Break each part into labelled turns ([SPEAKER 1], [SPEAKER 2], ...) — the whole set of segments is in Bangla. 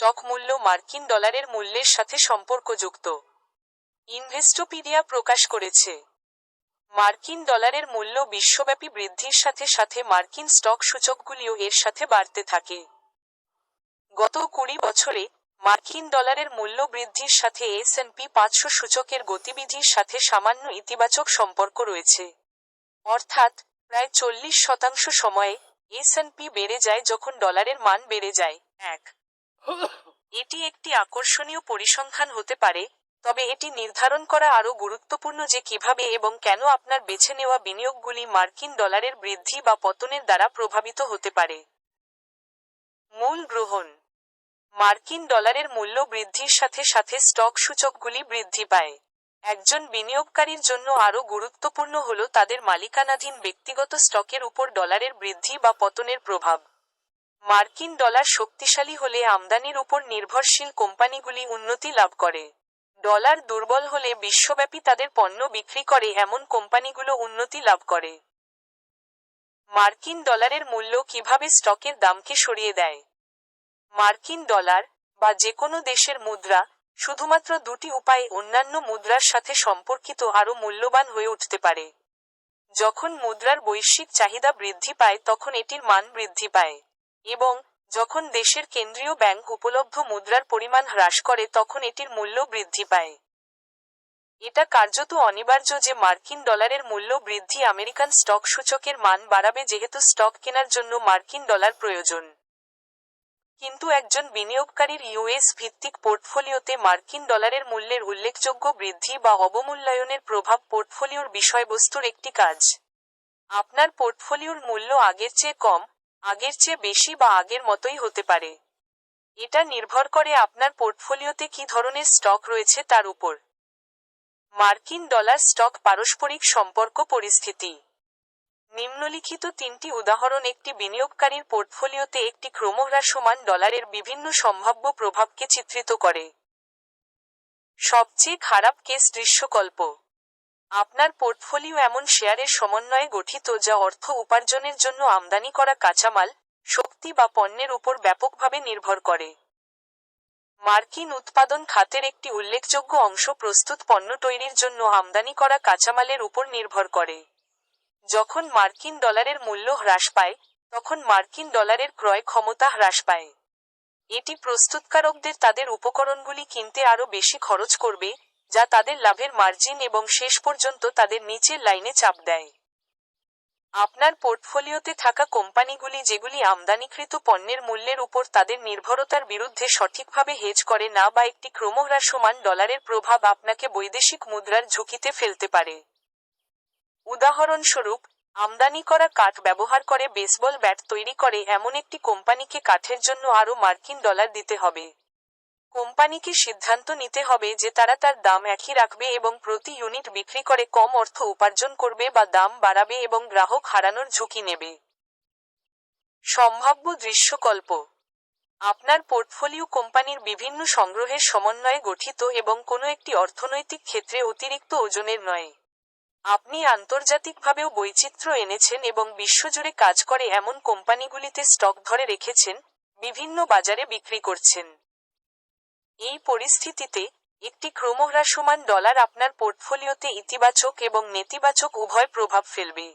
[SPEAKER 1] স্টক মূল্য মার্কিন ডলারের মূল্যের সাথে সম্পর্কযুক্ত। ইনভেস্টোপিডিয়া প্রকাশ করেছে। মার্কিন ডলারের মূল্য বিশ্বব্যাপী বৃদ্ধির সাথে সাথে মার্কিন স্টক সূচকগুলিও এর সাথে বাড়তে থাকে। গত কুড়ি বছরে মার্কিন ডলারের মূল্য বৃদ্ধির সাথে এস এন পি পাঁচশো সূচকের গতিবিধির সাথে সামান্য ইতিবাচক সম্পর্ক রয়েছে। অর্থাৎ প্রায় চল্লিশ শতাংশ সময়ে এস এন পি বেড়ে যায় যখন ডলারের মান বেড়ে যায়। এক এটি একটি আকর্ষণীয় পরিসংখ্যান হতে পারে, তবে এটি নির্ধারণ করা আরও গুরুত্বপূর্ণ যে কীভাবে এবং কেন আপনার বেছে নেওয়া বিনিয়োগগুলি মার্কিন ডলারের বৃদ্ধি বা পতনের দ্বারা প্রভাবিত হতে পারে। মূল গ্রহণ। মার্কিন ডলারের মূল্য বৃদ্ধির সাথে সাথে স্টক সূচকগুলি বৃদ্ধি পায়। একজন বিনিয়োগকারীর জন্য আরও গুরুত্বপূর্ণ হল তাদের মালিকানাধীন ব্যক্তিগত স্টকের উপর ডলারের বৃদ্ধি বা পতনের প্রভাব। মার্কিন ডলার শক্তিশালী হলে আমদানির উপর নির্ভরশীল কোম্পানিগুলি উন্নতি লাভ করে। ডলার দুর্বল হলে বিশ্বব্যাপী তাদের পণ্য বিক্রি করে, এমন কোম্পানিগুলো উন্নতি লাভ করে। মার্কিন ডলারের মূল্য কীভাবে স্টকের দামকে সরিয়ে দেয়? মার্কিন ডলার বা যে কোনো দেশের মুদ্রা শুধুমাত্র দুটি উপায়ে অন্যান্য মুদ্রার সাথে সম্পর্কিত আরও মূল্যবান হয়ে উঠতে পারে। যখন মুদ্রার বৈশ্বিক চাহিদা বৃদ্ধি পায়, তখন এটির মান বৃদ্ধি পায়। এবং যখন দেশের কেন্দ্রীয় ব্যাংক উপলব্ধ মুদ্রার পরিমাণ হ্রাস করে, তখন এটির মূল্য বৃদ্ধি পায়। এটা কার্যত অনিবার্য যে মার্কিন ডলারের মূল্য বৃদ্ধি আমেরিকান স্টক সূচকের মান বাড়াবে, যেহেতু স্টক কেনার জন্য মার্কিন ডলার প্রয়োজন। কিন্তু একজন বিনিয়োগকারীর ইউএস ভিত্তিক পোর্টফোলিওতে মার্কিন ডলারের মূল্যের উল্লেখযোগ্য বৃদ্ধি বা অবমূল্যায়নের প্রভাব পোর্টফোলিওর বিষয়বস্তুর একটি কাজ। আপনার পোর্টফোলিওর মূল্য আগের চেয়ে কম আগের চেয়ে বেশি বা আগের মতোই হতে পারে। এটা নির্ভর করে আপনার পোর্টফোলিওতে কী ধরনের স্টক রয়েছে তার উপর। মার্কিন ডলার স্টক পারস্পরিক সম্পর্ক পরিস্থিতি। নিম্নলিখিত তিনটি উদাহরণ একটি বিনিয়োগকারীর পোর্টফোলিওতে একটি ক্রমহ্রাসমান ডলারের বিভিন্ন সম্ভাব্য প্রভাবকে চিত্রিত করে। সবচেয়ে খারাপ কেস দৃশ্যকল্প। আপনার পোর্টফোলিও এমন শেয়ারের সমন্বয়ে গঠিত যা অর্থ উপার্জনের জন্য আমদানি করা কাঁচামাল, শক্তি বা পণ্যের উপর ব্যাপকভাবে নির্ভর করে। মার্কিন উৎপাদন খাতের একটি উল্লেখযোগ্য অংশ প্রস্তুত পণ্য তৈরির জন্য আমদানি করা কাঁচামালের উপর নির্ভর করে। যখন মার্কিন ডলারের মূল্য হ্রাস পায়, তখন মার্কিন ডলারের ক্রয় ক্ষমতা হ্রাস পায়। এটি প্রস্তুতকারকদের তাদের উপকরণগুলি কিনতে আরও বেশি খরচ করবে যা তাদের লাভের মার্জিন এবং শেষ পর্যন্ত তাদের নিচের লাইনে চাপ দেয়। আপনার পোর্টফোলিওতে থাকা কোম্পানিগুলি যেগুলি আমদানিকৃত পণ্যের মূল্যের উপর তাদের নির্ভরতার বিরুদ্ধে সঠিকভাবে হেজ করে না বা একটি ক্রমহ্রাসমান ডলারের প্রভাব আপনাকে বৈদেশিক মুদ্রার ঝুঁকিতে ফেলতে পারে। উদাহরণস্বরূপ, আমদানি করা কাঠ ব্যবহার করে বেসবল ব্যাট তৈরি করে এমন একটি কোম্পানিকে কাঠের জন্য আরও মার্কিন ডলার দিতে হবে। কোম্পানিকে সিদ্ধান্ত নিতে হবে যে তারা তার দাম একই রাখবে এবং প্রতি ইউনিট বিক্রি করে কম অর্থ উপার্জন করবে বা দাম বাড়াবে এবং গ্রাহক হারানোর ঝুঁকি নেবে। সম্ভাব্য দৃশ্যকল্প। আপনার পোর্টফোলিও কোম্পানির বিভিন্ন সংগ্রহের সমন্বয়ে গঠিত এবং কোনো একটি অর্থনৈতিক ক্ষেত্রে অতিরিক্ত ওজনের নয়। আপনি আন্তর্জাতিকভাবেও বৈচিত্র্য এনেছেন এবং বিশ্বজুড়ে কাজ করে এমন কোম্পানিগুলিতে স্টক ধরে রেখেছেন, বিভিন্ন বাজারে বিক্রি করছেন। এই পরিস্থিতিতে একটি ক্রমহ্রাসমান ডলার আপনার পোর্টফোলিওতে ইতিবাচক এবং নেতিবাচক উভয় প্রভাব ফেলবে।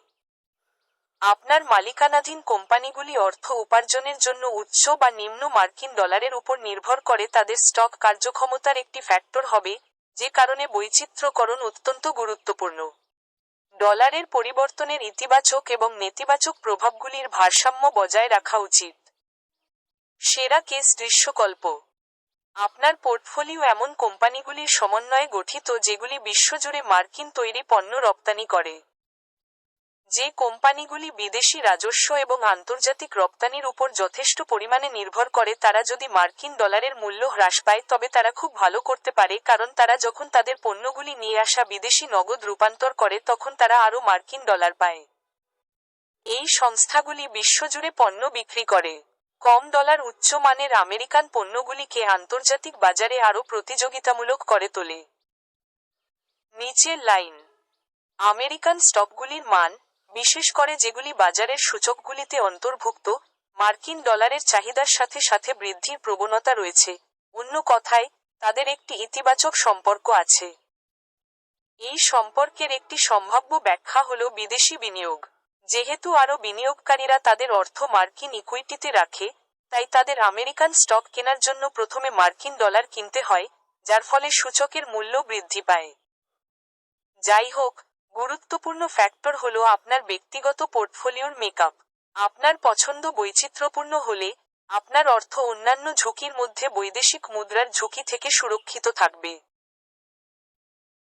[SPEAKER 1] আপনার মালিকানাধীন কোম্পানিগুলি অর্থ উপার্জনের জন্য উচ্চ বা নিম্ন মার্কিন ডলারের উপর নির্ভর করে তাদের স্টক কার্যক্ষমতার একটি ফ্যাক্টর হবে, যে কারণে বৈচিত্র্যকরণ অত্যন্ত গুরুত্বপূর্ণ। ডলারের পরিবর্তনের ইতিবাচক এবং নেতিবাচক প্রভাবগুলির ভারসাম্য বজায় রাখা উচিত। সেরা কেস দৃশ্যকল্প। আপনার পোর্টফোলিও এমন কোম্পানিগুলির সমন্বয়ে গঠিত যেগুলি বিশ্বজুড়ে মার্কিন তৈরি পণ্য রপ্তানি করে। যে কোম্পানিগুলি বিদেশি রাজস্ব এবং আন্তর্জাতিক রপ্তানির উপর যথেষ্ট পরিমাণে নির্ভর করে, তারা যদি মার্কিন ডলারের মূল্য হ্রাস পায়, তবে তারা খুব ভালো করতে পারে, কারণ তারা যখন তাদের পণ্যগুলি নিয়ে আসা বিদেশি নগদ রূপান্তর করে, তখন তারা আরও মার্কিন ডলার পায়। এই সংস্থাগুলি বিশ্বজুড়ে পণ্য বিক্রি করে। কম ডলার উচ্চমানের আমেরিকান পণ্যগুলিকে আন্তর্জাতিক বাজারে আরও প্রতিযোগিতামূলক করে তোলে। নিচের লাইন, আমেরিকান স্টকগুলির মান, বিশেষ করে যেগুলি বাজারের সূচকগুলিতে অন্তর্ভুক্ত, মার্কিন ডলারের চাহিদার সাথে সাথে বৃদ্ধির প্রবণতা রয়েছে। অন্য কথায়, তাদের একটি ইতিবাচক সম্পর্ক আছে। এই সম্পর্কের একটি সম্ভাব্য ব্যাখ্যা হল বিদেশি বিনিয়োগ। যেহেতু আরও বিনিয়োগকারীরা তাদের অর্থ মার্কিন ইকুইটিতে রাখে, তাই তাদের আমেরিকান স্টক কেনার জন্য প্রথমে মার্কিন ডলার কিনতে হয়, যার ফলে সূচকের মূল্য বৃদ্ধি পায়। যাই হোক, গুরুত্বপূর্ণ ফ্যাক্টর হল আপনার ব্যক্তিগত পোর্টফোলিওর মেকআপ। আপনার পছন্দ বৈচিত্র্যপূর্ণ হলে, আপনার অর্থ অন্যান্য ঝুঁকির মধ্যে বৈদেশিক মুদ্রার ঝুঁকি থেকে সুরক্ষিত থাকবে।